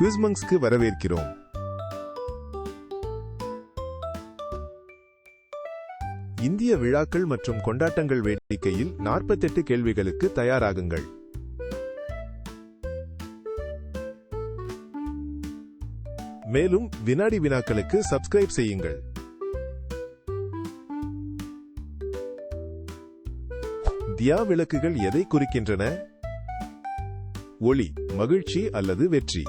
குவிஸ்மங்ஸ்க்கு வரவேற்கிறோம். இந்திய விழாக்கள் மற்றும் கொண்டாட்டங்கள் வேடிக்கையில் 48 கேள்விகளுக்கு தயாராகுங்கள். மேலும் வினாடி வினாக்களுக்கு சப்ஸ்கிரைப் செய்யுங்கள். தியா விளக்குகள் எதை குறிக்கின்றன? ஒளி மகிழ்ச்சி அல்லது வெற்றி?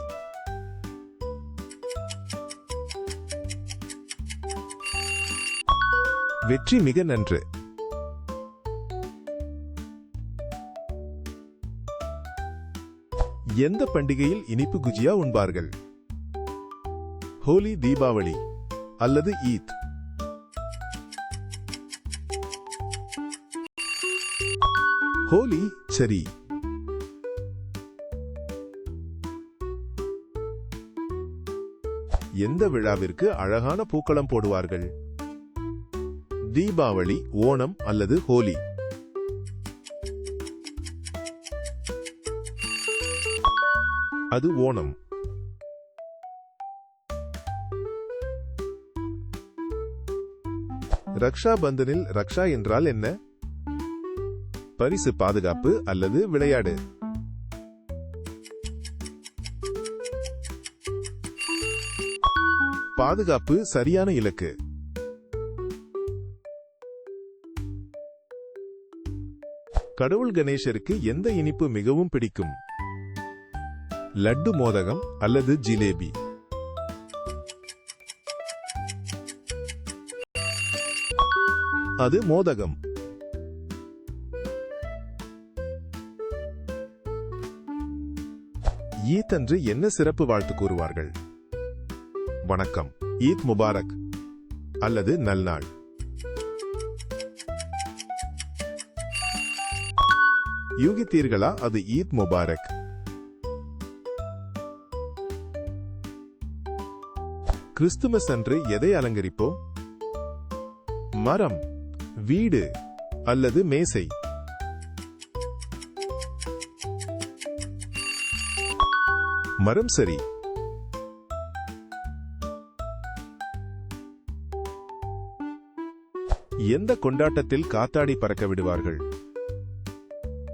வெற்றி மிக நன்று. எந்த பண்டிகையில் இனிப்பு குஜியா உண்பார்கள்? ஹோலி தீபாவளி அல்லது ஈத்? ஹோலி சரி. எந்த விழாவிற்கு அழகான பூக்களம் போடுவார்கள்? தீபாவளி ஓணம் அல்லது ஹோலி? அது ஓணம். ரக்ஷா பந்தனில் ரக்ஷா என்றால் என்ன? பரிசு பாதுகாப்பு அல்லது விளையாடு? பாதுகாப்பு சரியான இலக்கு. கடவுள் கணேசருக்கு எந்த இனிப்பு மிகவும் பிடிக்கும்? லட்டு மோதகம் அல்லது ஜிலேபி? அது மோதகம். ஈத் என்று என்ன சிறப்பு வாழ்த்து கூறுவார்கள்? வணக்கம். ஈத் முபாரக் அல்லது நல்நாள். யூகித்தீர்களா? அது ஈத் முபாரக். கிறிஸ்துமஸ் அன்று எதை அலங்கரிப்போம்? மரம் வீடு அல்லது மேசை? மரம் சரி. எந்த கொண்டாட்டத்தில் காத்தாடி பறக்க விடுவார்கள்?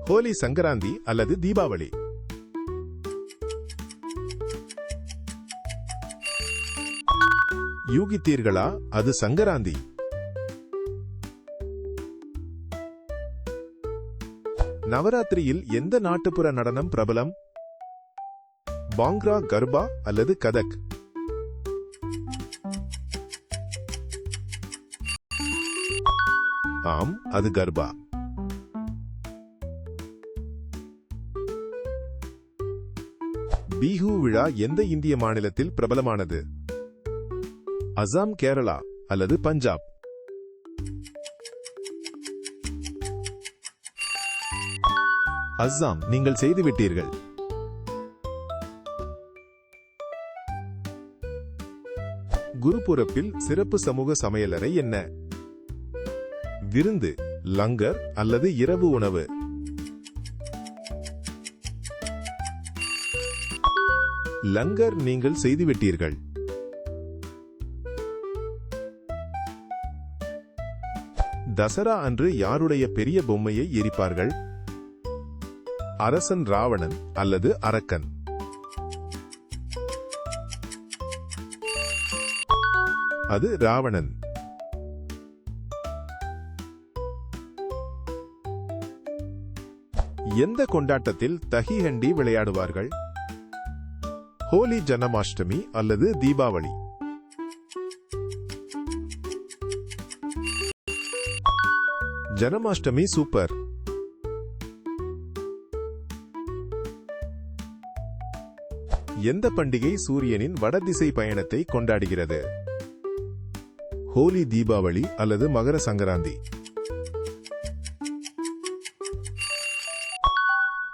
ஹோலி சங்கராந்தி அல்லது தீபாவளி. யூகித்தீர்களா? அது சங்கராந்தி. நவராத்திரியில் எந்த நாட்டுப்புற நடனம் பிரபலம்? பாங்க்ரா கர்பா அல்லது கதக்? ஆம் அது கர்பா. பீஹு விழா எந்த இந்திய மாநிலத்தில் பிரபலமானது? அசாம் கேரளா அல்லது பஞ்சாப்? அஸ்ஸாம் நீங்கள் செய்துவிட்டீர்கள். குருபுரப்பில் சிறப்பு சமூக சமையலறை என்ன? விருந்து லங்கர் அல்லது இரவு உணவு? லங்கர் நீங்கள் செய்துவிட்டீர்கள். தசரா அன்று யாருடைய பெரிய பொம்மையை எரிப்பார்கள்? அரசன் ராவணன் அல்லது அரக்கன்? அது ராவணன். எந்த கொண்டாட்டத்தில் தஹி ஹண்டி விளையாடுவார்கள்? ஹோலி ஜனமாஷ்டமி அல்லது தீபாவளி. ஜனமாஷ்டமி சூப்பர். எந்த பண்டிகை சூரியனின் வடதிசை பயணத்தை கொண்டாடுகிறது? ஹோலி தீபாவளி அல்லது மகர சங்கராந்தி.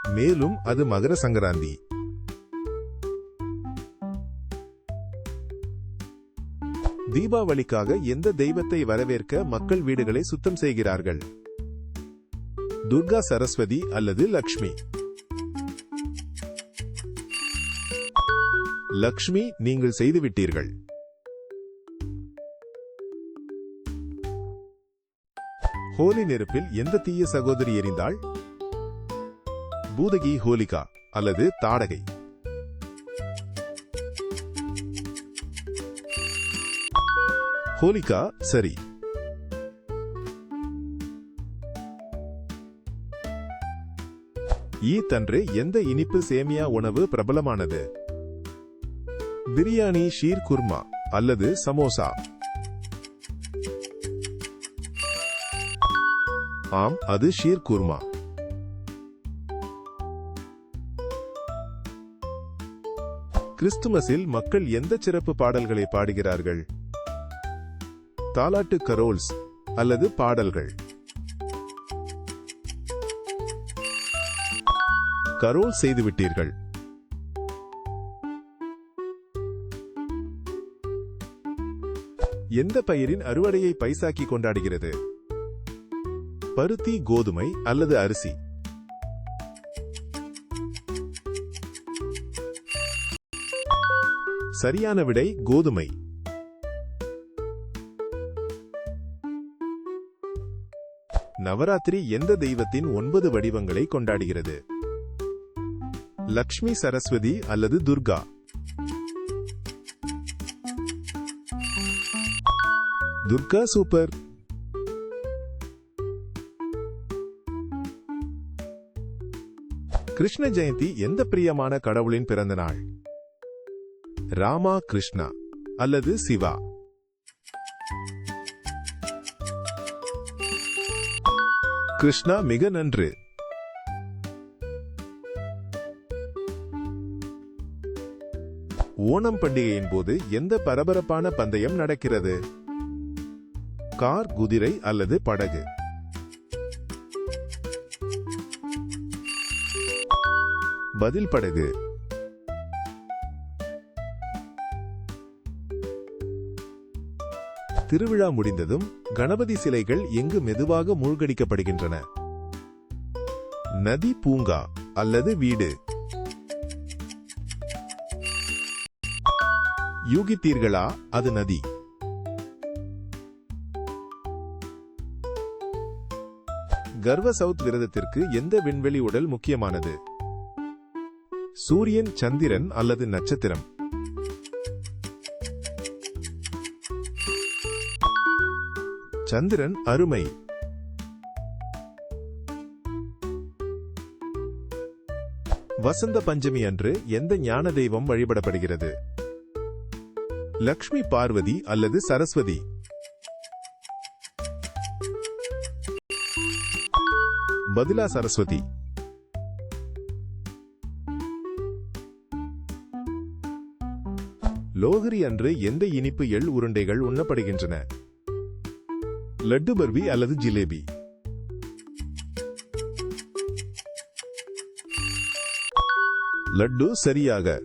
மேலும் அது மகர சங்கராந்தி. தீபாவளிக்காக எந்த தெய்வத்தை வரவேற்க மக்கள் வீடுகளை சுத்தம் செய்கிறார்கள்? துர்கா சரஸ்வதி அல்லது லக்ஷ்மி? லக்ஷ்மி நீங்கள் செய்துவிட்டீர்கள். ஹோலி நெருப்பில் எந்த தீய சகோதரி எரிந்தாள்? பூதகி ஹோலிகா அல்லது தாடகை? ஹோலிகா சரி. ஈத் அன்று எந்த இனிப்பு சேமியா உணவு பிரபலமானது? பிரியாணி ஷீர் குர்மா அல்லது சமோசா? ஆம் அது ஷீர் குர்மா. கிறிஸ்துமஸில் மக்கள் எந்த சிறப்பு பாடல்களை பாடுகிறார்கள்? தாலாட்டு கரோல்ஸ் அல்லது பாடல்கள். கரோல் செய்துவிட்டீர்கள். எந்த பயிரின் அறுவடையை பைசாக்கி கொண்டாடுகிறது? பருத்தி கோதுமை அல்லது அரிசி? சரியான விடை கோதுமை. நவராத்திரி எந்த தெய்வத்தின் ஒன்பது வடிவங்களை கொண்டாடுகிறது? லக்ஷ்மி சரஸ்வதி அல்லது துர்கா? துர்கா சூப்பர். கிருஷ்ண ஜெயந்தி எந்த பிரியமான கடவுளின் பிறந்த நாள்? ராமா கிருஷ்ணா அல்லது சிவா? கிருஷ்ணா மிக நன்று. ஓணம் பண்டிகையின் போது எந்த பரபரப்பான பந்தயம் நடக்கிறது? கார் குதிரை அல்லது படகு? பதில் படகு. திருவிழா முடிந்ததும் கணபதி சிலைகள் எங்கு மெதுவாக மூழ்கடிக்கப்படுகின்றன? நதி பூங்கா அல்லது வீடு? யூகித்தீர்களா அது நதி? கர்வ சவுத் விரதத்திற்கு எந்த விண்வெளி உடல் முக்கியமானது? சூரியன் சந்திரன் அல்லது நட்சத்திரம்? சந்திரன் அருமை. வசந்த பஞ்சமி அன்று எந்த ஞான தெய்வம் வழிபடப்படுகிறது? லக்ஷ்மி பார்வதி அல்லது சரஸ்வதி? பதிலா சரஸ்வதி. லோகரி அன்று எந்த இனிப்பு எள் உருண்டைகள் உண்ணப்படுகின்றன? லட்டு பர்பி அல்லது ஜிலேபி. லட்டு சரியாக.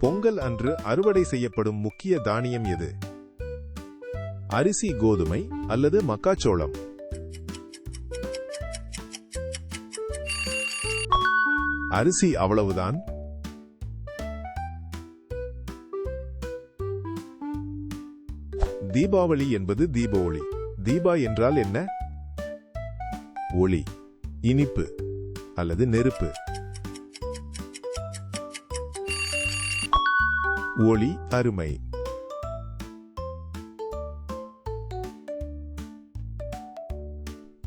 பொங்கல் அன்று அறுவடை செய்யப்படும் முக்கிய தானியம் எது? அரிசி கோதுமை அல்லது மக்காச்சோளம்? அரிசி அவ்வளவுதான். தீபாவளி என்பது தீப ஒளி தீபா என்றால் என்ன? ஒளி இனிப்பு அல்லது நெருப்பு. ஒளி அருமை.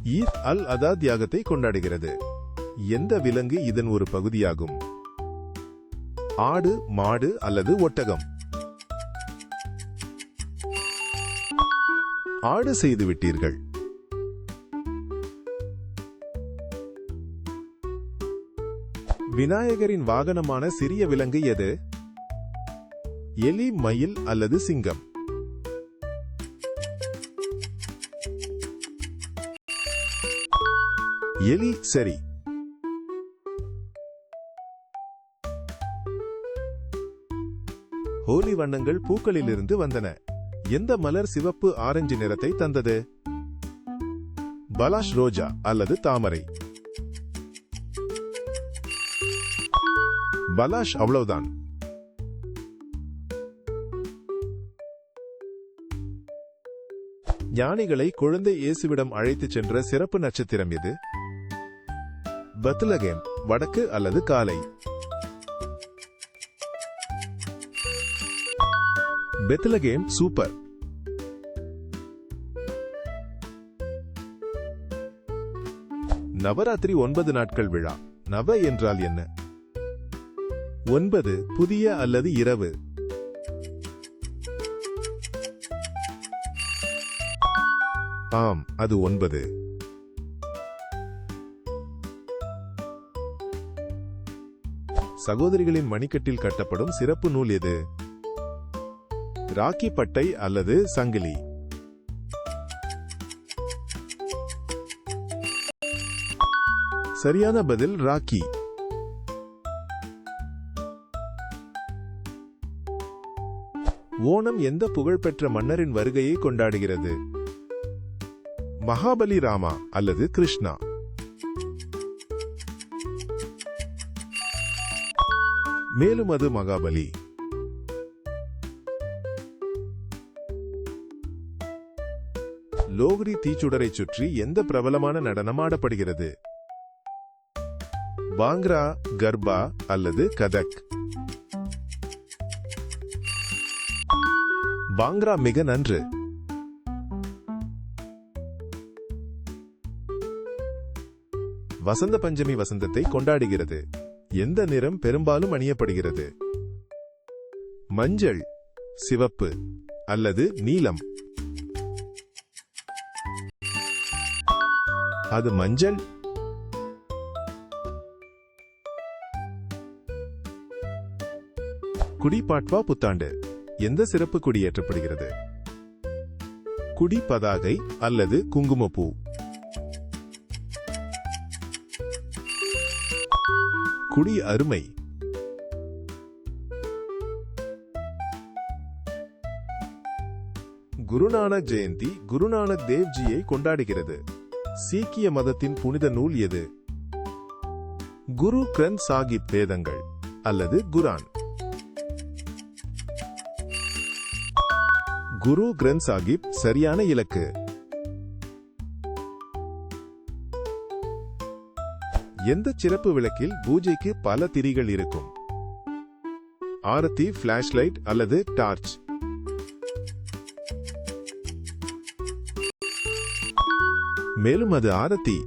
ஈத் அல் அதா தியாகத்தை கொண்டாடுகிறது. எந்த விலங்கு இதன் ஒரு பகுதியாகும்? ஆடு மாடு அல்லது ஒட்டகம். ஆடு செய்து விட்டீர்கள். விநாயகரின் வாகனமான சிறிய விலங்கு எது? எலி மயில் அல்லது சிங்கம்? எலி சரி. ஹோலி வண்ணங்கள் பூக்களிலிருந்து வந்தன. எந்த மலர் சிவப்பு ஆரஞ்சு நிறத்தை தந்தது? பலாஷ் ரோஜா அல்லது தாமரை? பலாஷ் அவ்வளவுதான். ஞானிகளை குழந்தை இயேசுவிடம் அழைத்துச் சென்ற சிறப்பு நட்சத்திரம் எது? பத்லகேம் வடக்கு அல்லது காலை? Bethlehem super. நவராத்திரி ஒன்பது நாட்கள் விழா. நவ என்றால் என்ன? ஒன்பது புதிய அல்லது இரவு. ஆம் அது ஒன்பது. சகோதரிகளின் மணிக்கட்டில் கட்டப்படும் சிறப்பு நூல் எது? ராக்கி பட்டை அல்லது சங்கிலி. சரியான பதில் ராக்கி. ஓணம் எந்த புகழ்பெற்ற மன்னரின் வருகையை கொண்டாடுகிறது? மகாபலி ராமா அல்லது கிருஷ்ணா? மேலும் அது மகாபலி. லோஹ்ரி தீச்சுடரை சுற்றி எந்த பிரபலமான நடனம் ஆடப்படுகிறது? பாங்க்ரா கர்பா அல்லது கதக்? பாங்க்ரா மிக நன்று. வசந்த பஞ்சமி வசந்தத்தை கொண்டாடுகிறது. எந்த நிறம் பெரும்பாலும் அணியப்படுகிறது? மஞ்சள் சிவப்பு அல்லது நீலம்? அது மஞ்சள். குடிபாட்வா புத்தாண்டு. எந்த சிறப்பு குடியேற்றப்படுகிறது குடி பதாகை அல்லது குங்குமப்பூ. குடி அருமை. குருநானக் ஜெயந்தி குருநானக் தேவ்ஜியை கொண்டாடுகிறது. சீக்கிய மதத்தின் புனித நூல் எது? குரு கிரந்த் சாகிப் வேதங்கள் அல்லது குரான். குரு கிரந்த் சாகிப் சரியான இலக்கு. எந்த சிறப்பு விளக்கில் பூஜைக்கு பல திரிகள் இருக்கும்? ஆரத்தி பிளாஷ்லைட் அல்லது டார்ச் மேலும் அது ஆரத்தி.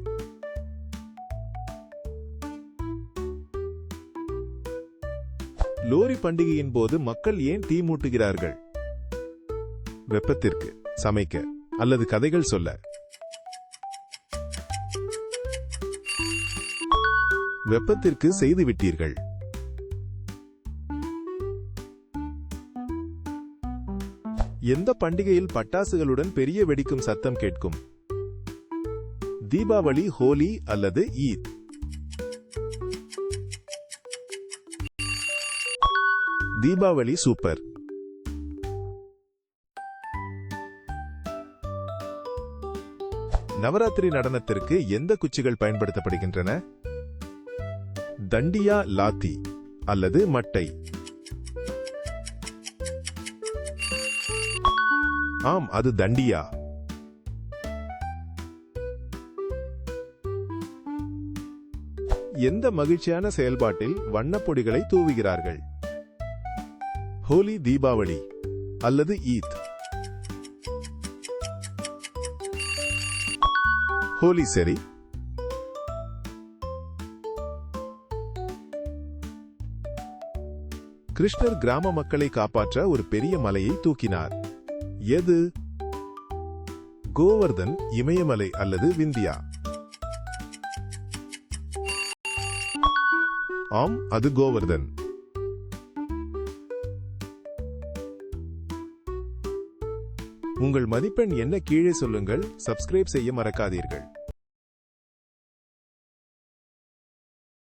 லோரி பண்டிகையின் போது மக்கள் ஏன் தீ மூட்டுகிறார்கள்? வெப்பத்திற்கு சமைக்க அல்லது கதைகள் சொல்ல. வெப்பத்திற்கு செய்து விட்டீர்கள். எந்த பண்டிகையில் பட்டாசுகளுடன் பெரிய வெடிக்கும் சத்தம் கேட்கும்? தீபாவளி ஹோலி அல்லது ஈத். தீபாவளி சூப்பர். நவராத்திரி நடனத்திற்கு எந்த குச்சிகள் பயன்படுத்தப்படுகின்றன? தண்டியா லாத்தி அல்லது மட்டை. ஆம் அது தண்டியா. எந்த மகிழ்ச்சியான செயல்பாட்டில் வண்ணப்பொடிகளை தூவுகிறார்கள்? ஹோலி தீபாவளி அல்லது ஈத்? ஹோலி சரி. கிருஷ்ணர் கிராம மக்களை காப்பாற்ற ஒரு பெரிய மலையை தூக்கினார். எது? கோவர்தன் இமயமலை அல்லது விந்தியா? ஆம் அது கோவர்தன். உங்கள் மதிப்பெண் என்ன கீழே சொல்லுங்கள் சப்ஸ்கிரைப் செய்ய மறக்காதீர்கள்.